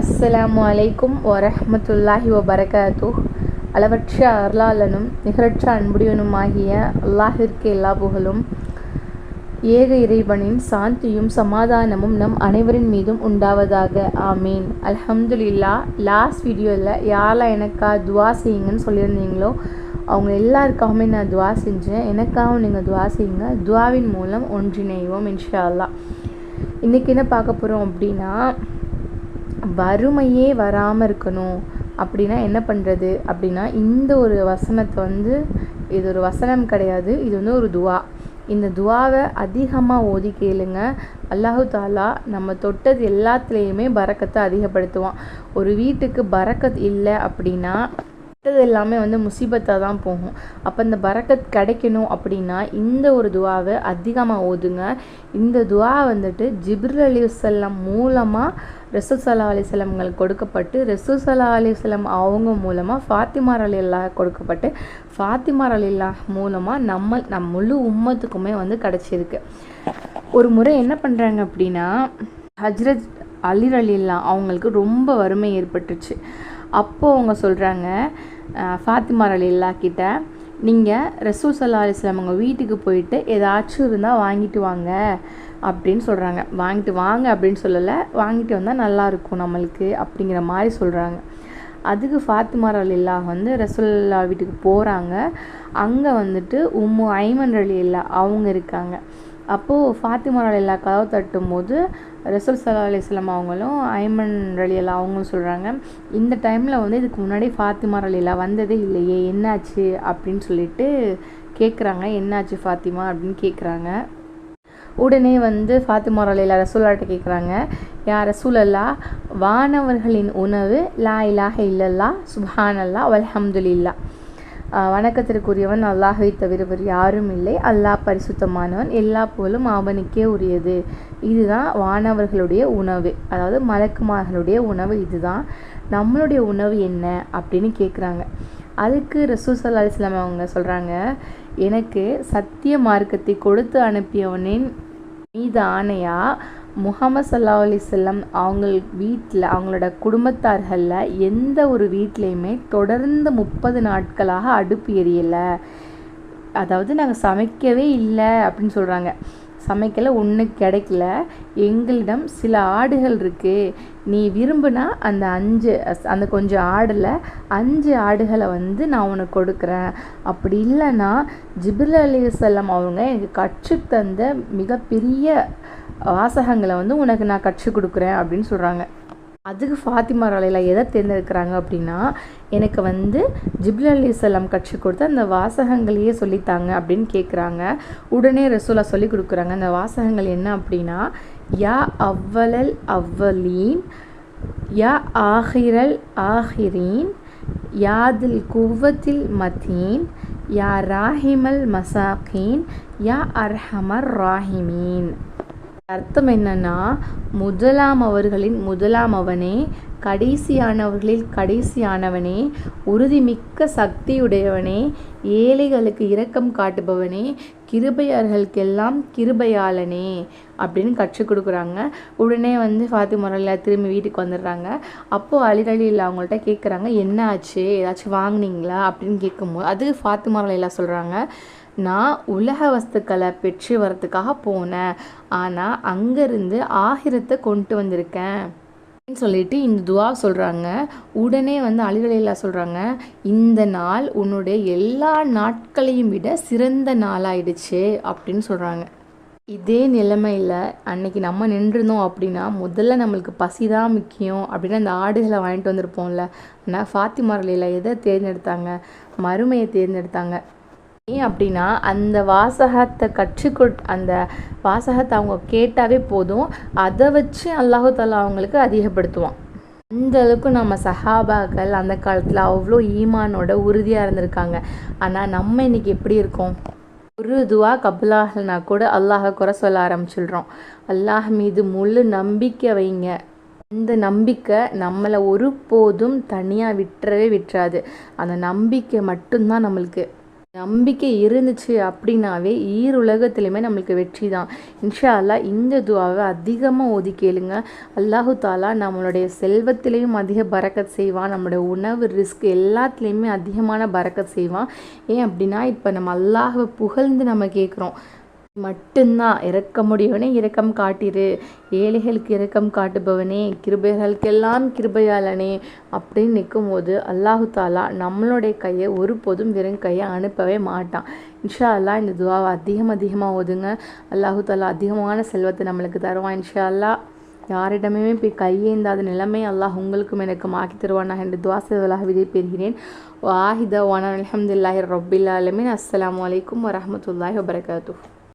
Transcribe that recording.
அஸ்ஸலாமு அலைக்கும் வரஹ்மத்துல்லாஹி வபரகாத்து அளவற்ற அருளாளனும் நிகரற்ற அன்புடையனுமாகிய அல்லாஹிற்கு எல்லா புகழும். ஏக இறைவனின் சாந்தியும் சமாதானமும் நம் அனைவரின் மீதும் உண்டாவதாக. ஆமீன். அல்ஹம்துலில்லா லாஸ்ட் வீடியோவில் யாரெல்லாம் எனக்கா துவா செய்யுங்கன்னு சொல்லியிருந்தீங்களோ அவங்க எல்லாருக்காகவுமே நான் துவா செஞ்சேன். எனக்காகவும் நீங்கள் துவா செய்யுங்க. துவாவின் மூலம் ஒன்றிணைவோம் இன்ஷா அல்லாஹ் இன்றைக்கி என்ன பார்க்க போகிறோம் அப்படின்னா வறுமையே வராமல் இருக்கணும். அப்படின்னா என்ன பண்ணுறது அப்படின்னா இந்த ஒரு வசனத்தை வந்து இது ஒரு வசனம் கிடையாது. இது வந்து ஒரு துவா. இந்த துவாவை அதிகமாக ஓதி கேளுங்க. அல்லாஹு தாலா நம்ம தொட்டது எல்லாத்துலேயுமே பறக்கத்தை அதிகப்படுத்துவான். ஒரு வீட்டுக்கு பறக்கத் இல்லை அப்படின்னா தொட்டது எல்லாமே வந்து முசீபத்தாக தான் போகும். அப்போ இந்த பறக்கத் கிடைக்கணும் அப்படின்னா இந்த ஒரு துவாவை அதிகமாக ஓதுங்க. இந்த துவா வந்துட்டு ஜிப்ரல் மூலமாக ரசூல் சல்லா அலிஸ்லம்களுக்கு கொடுக்கப்பட்டு ரசூல் சல்லா அலிஸ்லம் அவங்க மூலமாக ஃபாத்திமார் அலில்லா கொடுக்கப்பட்டு ஃபாத்திமார் அலில்லா மூலமாக நம்ம நம் முழு உம்மத்துக்குமே வந்து கிடச்சிருக்கு. ஒரு முறை என்ன பண்ணுறாங்க அப்படின்னா ஹஜ்ரத் அலிர் அலில்லா அவங்களுக்கு ரொம்ப வறுமை ஏற்பட்டுச்சு. அப்போது அவங்க சொல்கிறாங்க ஃபாத்திமார் அலில்லா கிட்ட நீங்கள் ரசூல் சல்லா அலிஸ்லாம் அவங்க வீட்டுக்கு போயிட்டு ஏதாச்சும் இருந்தால் வாங்கிட்டு வாங்க அப்படின்னு சொல்கிறாங்க வாங்கிட்டு வாங்க அப்படின்னு சொல்லலை வாங்கிட்டு வந்தால் நல்லாயிருக்கும் நம்மளுக்கு அப்படிங்கிற மாதிரி சொல்கிறாங்க அதுக்கு ஃபாத்திமார் அலில்லா வந்து ரசூல்லா வீட்டுக்கு போகிறாங்க அங்கே வந்துட்டு உம்மு ஐமன் அலில்லா அவங்க இருக்காங்க. அப்போது ஃபாத்திமா அலில்லா கதவு தட்டும் போது ரசூல் சல்லா அலிஸ்லாம் அவங்களும் ஐமன் ரலியல்லா அவங்களும் சொல்கிறாங்க இந்த டைமில் வந்து இதுக்கு முன்னாடி ஃபாத்திமா ரலிலா வந்ததே இல்லையே என்னாச்சு அப்படின்னு சொல்லிட்டு கேட்குறாங்க என்னாச்சு ஃபாத்திமா அப்படின்னு கேட்குறாங்க உடனே வந்து ஃபாத்திமா ரலிலா ரசூலாட்ட கேட்குறாங்க யா ரசூலல்லா வானவர்களின் உணவு லா இலாஹ இல்லல்லா சுபானல்லா வல்ஹம்துலில்லா வணக்கத்திற்குரியவன் அல்லாஹை தவிர வேறு யாரும் இல்லை. அல்லாஹ் பரிசுத்தமானவன் எல்லா புகழும் அவனுக்கே உரியது. இதுதான் வானவர்களுடைய உணவு. அதாவது மலக்குமார்களுடைய உணவு இதுதான். நம்மளுடைய உணவு என்ன அப்படின்னு கேட்குறாங்க அதுக்கு ரசூசல் அலிஸ்லாம் அவங்க சொல்கிறாங்க எனக்கு சத்திய மார்க்கத்தை கொடுத்து அனுப்பியவனின் மீது ஆணையாக முகமது சல்லா அலிசல்லம் அவங்க வீட்டில் அவங்களோட குடும்பத்தார்களில் எந்த ஒரு வீட்லேயுமே தொடர்ந்து முப்பது நாட்களாக அடுப்பு எரியலை. அதாவது நாங்கள் சமைக்கவே இல்லை அப்படின்னு சொல்கிறாங்க சமைக்கல ஒன்று கிடைக்கல. எங்களிடம் சில ஆடுகள் இருக்குது நீ விரும்புனா அந்த அஞ்சு அந்த கொஞ்சம் ஆடில் அஞ்சு ஆடுகளை வந்து நான் உனக்கு கொடுக்குறேன். அப்படி இல்லைன்னா ஜிபில் அலி செல்லம் அவங்க எனக்கு கற்றுத்தந்த மிகப்பெரிய வாசகங்களை வந்து உனக்கு நான் கற்றுக் கொடுக்குறேன் அப்படின்னு சொல்கிறாங்க அதுக்கு ஃபாத்திமா ரலையில் எதை தேர்ந்தெடுக்கிறாங்க அப்படின்னா எனக்கு வந்து ஜிப்ல அலி செல்லம் கற்றுக் கொடுத்து அந்த வாசகங்களையே சொல்லித்தாங்க அப்படின்னு கேட்குறாங்க உடனே ரசூலா சொல்லி கொடுக்குறாங்க. அந்த வாசகங்கள் என்ன அப்படின்னா யா அவ்வலல் அவ்வலீன் யா ஆஹிரல் ஆஹிரீன் யாதில் குவத்தில் மதீன் யா ராஹிமல் மசாக்கீன் யா அர்ஹமர் ராஹிமீன். அர்த்தம் என்னன்னா முதலாம் அவர்களின் முதலாம் அவனே கடைசியானவர்களில் கடைசியானவனே உறுதிமிக்க சக்தியுடையவனே ஏழைகளுக்கு இரக்கம் காட்டுபவனே கிருபையர்களுக்கெல்லாம் கிருபையாளனே அப்படின்னு கற்றுக் கொடுக்குறாங்க. உடனே வந்து ஃபாத்திமரல்ல திரும்பி வீட்டுக்கு வந்துடுறாங்க. அப்போது அலிரலி அவங்கள்ட்ட கேட்குறாங்க என்ன ஆச்சு? ஏதாச்சும் வாங்கினீங்களா? அப்படின்னு கேட்கும்போது அது ஃபாத்திமரலையில் சொல்கிறாங்க நான் உலக வஸ்துக்களை பெற்று வரத்துக்காக போனேன். ஆனால் அங்கேருந்து ஆகிரத்தை கொண்டு வந்திருக்கேன். அப்படின்னு சொல்லிட்டு இந்த துவா சொல்கிறாங்க உடனே வந்து அலிரலில்லா சொல்கிறாங்க இந்த நாள் உன்னுடைய எல்லா நாட்களையும் விட சிறந்த நாளாயிடுச்சு அப்படின்னு சொல்கிறாங்க இதே நிலைமையில் அன்னைக்கு நம்ம நின்றுருந்தோம் அப்படின்னா முதல்ல நம்மளுக்கு பசி தான் முக்கியம் அப்படின்னு அந்த ஆடுகளை வாங்கிட்டு வந்திருப்போம்ல. ஆனால் ஃபாத்திமாரில் எதை தேர்ந்தெடுத்தாங்க? மறுமையை தேர்ந்தெடுத்தாங்க. ஏன் அப்படின்னா அந்த வாசகத்தை கற்றுக்கொ அந்த வாசகத்தை அவங்க கேட்டாவே போதும். அதை வச்சு அல்லாஹு தாலா அவங்களுக்கு அதிகப்படுத்துவான். அந்த அளவுக்கு நம்ம சஹாபாக்கள் அந்த காலத்தில் அவ்வளோ ஈமானோட உறுதியாக இருந்திருக்காங்க. ஆனால் நம்ம இன்னைக்கு எப்படி இருக்கோம்? ஒரு துவா கபுலாகனா கூட அல்லாஹை குறை சொல்ல ஆரம்பிச்சிடுறோம். அல்லாஹ் மீது முழு நம்பிக்கை வைங்க. அந்த நம்பிக்கை நம்மளை ஒருபோதும் தனியாக விட்டுறவே விட்டுறாது. அந்த நம்பிக்கை மட்டும்தான் நம்மளுக்கு. நம்பிக்கை இருந்துச்சு அப்படின்னாவே ஈருலகத்துலையுமே நம்மளுக்கு வெற்றி தான் இன்ஷா அல்லாஹ் இந்த துவாவை அதிகமாக ஓதி கேளுங்க. அல்லாஹு தாலா நம்மளுடைய செல்வத்திலையும் அதிக பறக்கத் செய்வான். நம்மளுடைய உணவு ரிஸ்க் எல்லாத்துலேயுமே அதிகமான பறக்கத் செய்வான். ஏன் அப்படின்னா இப்போ நம்ம அல்லாஹை புகழ்ந்து நம்ம கேட்குறோம் மட்டும்தான். இறக்க முடியவனே இரக்கம் காட்டிரு. ஏழைகளுக்கு இரக்கம் காட்டுபவனே கிருபைகளுக்கெல்லாம் கிருபையாளனே அப்படின்னு நிற்கும் போது அல்லாஹு தாலா நம்மளுடைய கையை ஒருபோதும் வெறும் கையை அனுப்பவே மாட்டான். இன்ஷா அல்லாஹ் இந்த துவாவை அதிகம் அதிகமாக ஓதுங்க. அல்லாஹு தாலா அதிகமான செல்வத்தை நம்மளுக்கு தருவான் இன்ஷா அல்லாஹ் யாரிடமே போய் கையேந்தாத நிலைமை அல்லாஹ் உங்களுக்கும் எனக்கும் ஆக்கி தருவானா என்று துவா விதை பெறுகிறேன் வாஹிதா வானா அலமதுல்லாஹி ரபில் ஆலமின். அஸ்ஸலாமு அலைக்கும் வரஹமத்துல்லாஹி வபரகாத்துஹ்.